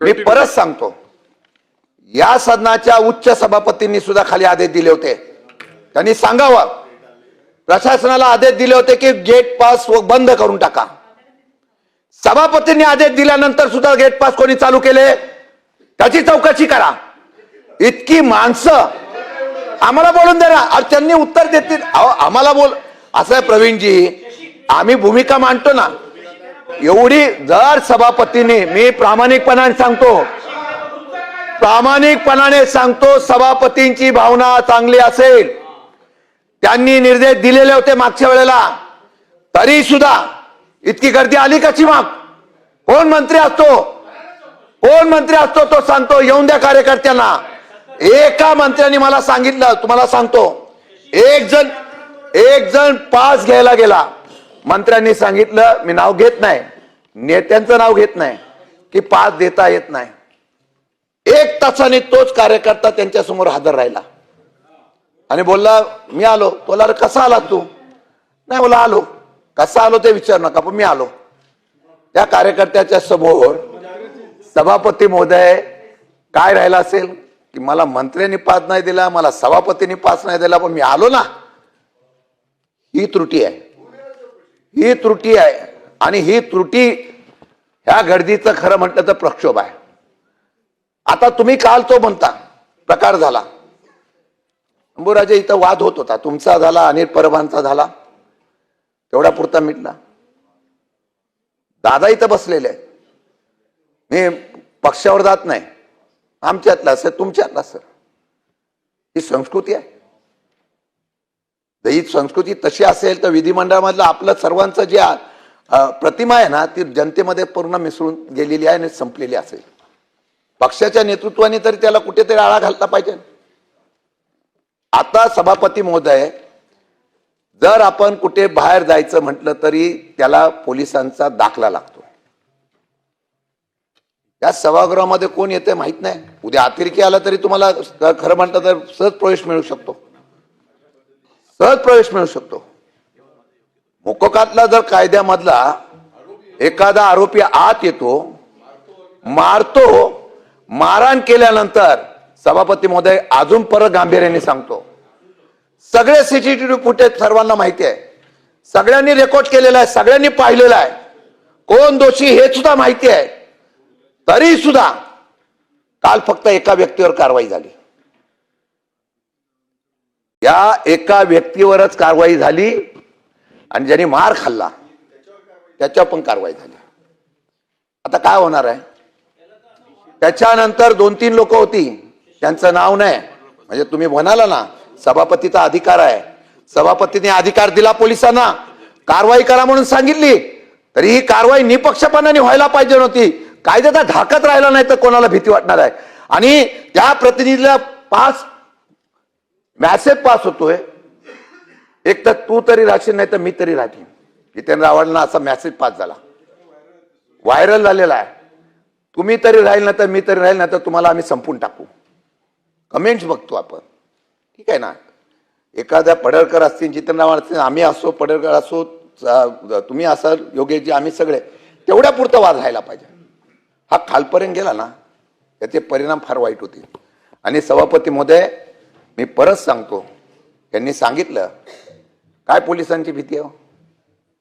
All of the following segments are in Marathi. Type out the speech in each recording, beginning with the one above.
मी परत सांगतो. या सदनाच्या उच्च सभापतींनी सुद्धा खाली आदेश दिले होते. त्यांनी सांगावं. प्रशासनाला आदेश दिले होते की गेट पास बंद करून टाका. सभापतींनी आदेश दिल्यानंतर सुद्धा गेट पास कोणी चालू केले? त्याची चौकशी करा. इतकी माणसं. आम्हाला बोलून दे ना त्यांनी उत्तर देतील. अहो, आम्हाला बोल. असं प्रवीणजी. आम्ही भूमिका मांडतो ना. एवढी जर सभापतीने मी प्रामाणिकपणाने सांगतो प्रामाणिकपणाने सांगतो सभापतींची भावना चांगली असेल त्यांनी निर्देश दिलेले होते मागच्या वेळेला तरी सुद्धा इतकी गर्दी आली कशी माग? कोण मंत्री असतो? कोण मंत्री असतो तो सांगतो येऊन द्या कार्यकर्त्यांना. एका मंत्र्यांनी मला सांगितलं तुम्हाला सांगतो एक जण एक जण पास घ्यायला गेला. मंत्र्यांनी सांगितलं मी नाव घेत नाही. नेत्यांचं नाव घेत नाही की पास देता येत नाही. एक तासाने तोच कार्यकर्ता त्यांच्यासमोर हजर राहिला. आणि बोलला मी आलो. बोला कसा आला तू? नाही बोला आलो. कसा आलो ते विचार नका पण मी आलो. त्या कार्यकर्त्याच्या समोर सभापती महोदय काय राहिला असेल? की मला मंत्र्यांनी पास नाही दिला मला सभापतींनी पास नाही दिला पण मी आलो ना. ही त्रुटी आहे. ही त्रुटी आहे आणि ही त्रुटी ह्या गर्दीचं खरं म्हटलं तर प्रक्षोभ आहे. आता तुम्ही काल तो म्हणता प्रकार झाला. अंबुराजे इथं वाद होत होता. तुमचा झाला अनिल परबांचा झाला. तेवढा पुरता मिटला. दादा इथं बसलेले मी पक्षावर जात नाही. आमच्यातला असेल तुमच्यातला सर ही संस्कृती आहे. ही संस्कृती तशी असेल तर विधिमंडळामधलं आपलं सर्वांचं जे प्रतिमा आहे ना ती जनतेमध्ये पूर्ण मिसळून गेलेली आहे आणि संपलेली असेल. पक्षाच्या नेतृत्वाने तरी त्याला कुठेतरी आळा घालता पाहिजे. आता सभापती महोदय जर आपण कुठे बाहेर जायचं म्हटलं तरी त्याला पोलिसांचा दाखला लागतो. त्या सभागृहामध्ये कोण येते माहीत नाही. उद्या अतिरेकी आला तरी तुम्हाला खरं म्हटलं तर सहज प्रवेश मिळू शकतो. सहज प्रवेश मिळू शकतो. मोकोकातला जर कायद्यामधला एखादा आरोपी आत येतो मारतो मारहाण केल्यानंतर सभापती महोदय अजून परत गांभीर्याने सांगतो. सगळे सीसीटीव्ही फुटेज सर्वांना माहिती आहे. सगळ्यांनी रेकॉर्ड केलेला आहे सगळ्यांनी पाहिलेलं आहे. कोण दोषी हे सुद्धा माहिती आहे. तरी सुद्धा काल फक्त एका व्यक्तीवर कारवाई झाली. या एका व्यक्तीवरच कारवाई झाली आणि ज्यांनी मार खाल्ला त्याच्यावर पण कारवाई झाली. आता काय होणार आहे? त्याच्यानंतर दोन तीन लोक होती. त्यांचं नाव नाही. म्हणजे तुम्ही म्हणाला ना सभापतीचा अधिकार आहे. सभापतीने अधिकार दिला पोलिसांना. कारवाई करा म्हणून सांगितली. तरी ही कारवाई निपक्षपानाने व्हायला पाहिजे नव्हती. कायद्याचा धाकत राहिला नाही तर कोणाला भीती वाटणार आहे? आणि त्या प्रतिनिधीला पाच मॅसेज पास होतोय एक तर तू तरी राहशील नाही तर मी तरी राहतील जितेंद्र आव्हाडांना असा मॅसेज पास झाला व्हायरल झालेला आहे। तुम्ही तरी राहील ना तर मी तरी राहील ना तर तुम्हाला आम्ही संपून टाकू। कमेंट्स बघतो आपण। ठीक आहे ना? एखाद्या पडळकर असतील जितेंद्र आव्हाड असतील आम्ही असो पडळकर असो तुम्ही असाल योगेशजी आम्ही सगळे तेवढ्या पुरता वाद राहायला पाहिजे. हा खालपर्यंत गेला ना त्याचे परिणाम फार वाईट होतील. आणि सभापती महोदय मी परत सांगतो. त्यांनी सांगितलं काय पोलिसांची भीती आहे हो?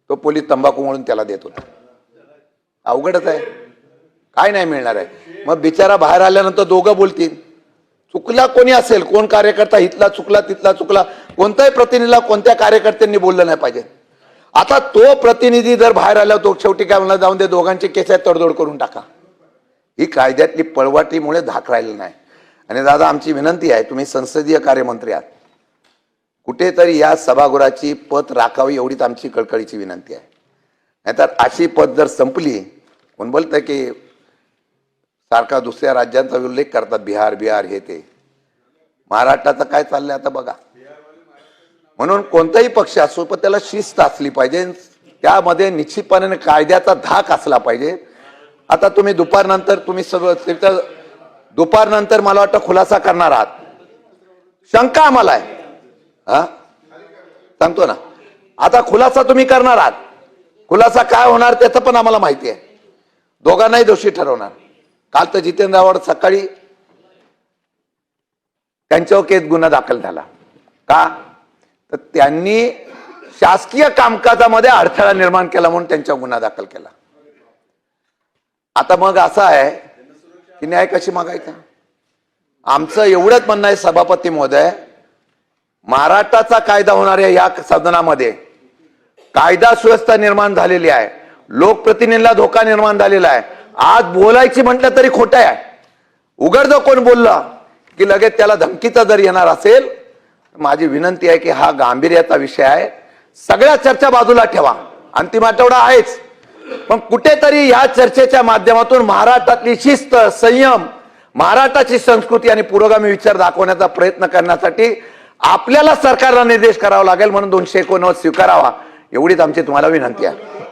तो पोलीस तंबाखू म्हणून त्याला देत होता. अवघडच आहे. काय नाही मिळणार आहे. मग बिचारा बाहेर आल्यानंतर दोघं बोलतील. चुकला कोणी असेल? कोण कार्यकर्ता इथला चुकला तिथला चुकला? कोणत्याही प्रतिनिधीला कोणत्या कार्यकर्त्यांनी बोललं नाही पाहिजे. आता तो प्रतिनिधी जर बाहेर आला तो शेवटी काय म्हणला जाऊन दे दोघांचे केस तडजोड करून टाका. ही कायद्यातली पळवाटीमुळे धाक राहिलं नाही. आणि दादा आमची विनंती आहे तुम्ही संसदीय कार्यमंत्री आहात. कुठेतरी या सभागृहाची पत राखावी एवढीच आमची कळकळीची विनंती आहे. नाहीतर अशी पद जर संपली कोण बोलतं की सारखा दुसऱ्या राज्यांचा उल्लेख करतात बिहार बिहार हे ते. महाराष्ट्राचं काय चाललंय आता बघा. म्हणून कोणताही पक्ष असो पण त्याला शिस्त असली पाहिजे. त्यामध्ये निश्चितपणे कायद्याचा धाक असला पाहिजे. आता तुम्ही दुपारनंतर तुम्ही सगळं तिथं दुपारनंतर मला वाटतं खुलासा करणार आहात. शंका आम्हाला आहे. हा? सांगतो ना. आता खुलासा तुम्ही करणार आहात. खुलासा काय होणार त्याचं पण आम्हाला माहिती आहे. दोघांनाही दोषी ठरवणार. काल तर जितेंद्र आव्हाड सकाळी त्यांच्यावर केस गुन्हा दाखल झाला. का? तर त्यांनी शासकीय कामकाजामध्ये अडथळा निर्माण केला म्हणून त्यांच्यावर गुन्हा दाखल केला. आता मग असं आहे की न्याय कशी मागायचा? आमचं एवढंच म्हणणं आहे सभापती महोदय महाराष्ट्राचा कायदा होणाऱ्या या सदनामध्ये. कायदा सुव्यवस्था निर्माण झालेली आहे. लोकप्रतिनिधीला धोका निर्माण झालेला आहे. आज बोलायची म्हटलं तरी खोटं आहे. उघड कोण बोललं की लगेच त्याला धमकीचा जर येणार असेल माझी विनंती आहे की हा गांभीर्याचा विषय आहे. सगळ्या चर्चा बाजूला ठेवा. अंतिम आठवडा आहेच. पण कुठेतरी या चर्चेच्या माध्यमातून महाराष्ट्रातली शिस्त संयम महाराष्ट्राची संस्कृती आणि पुरोगामी विचार दाखवण्याचा प्रयत्न करण्यासाठी आपल्याला सरकारला निर्देश करावा लागेल म्हणून दोनशे एकोणनव्वद स्वीकारावा. एवढीच आमची तुम्हाला विनंती आहे.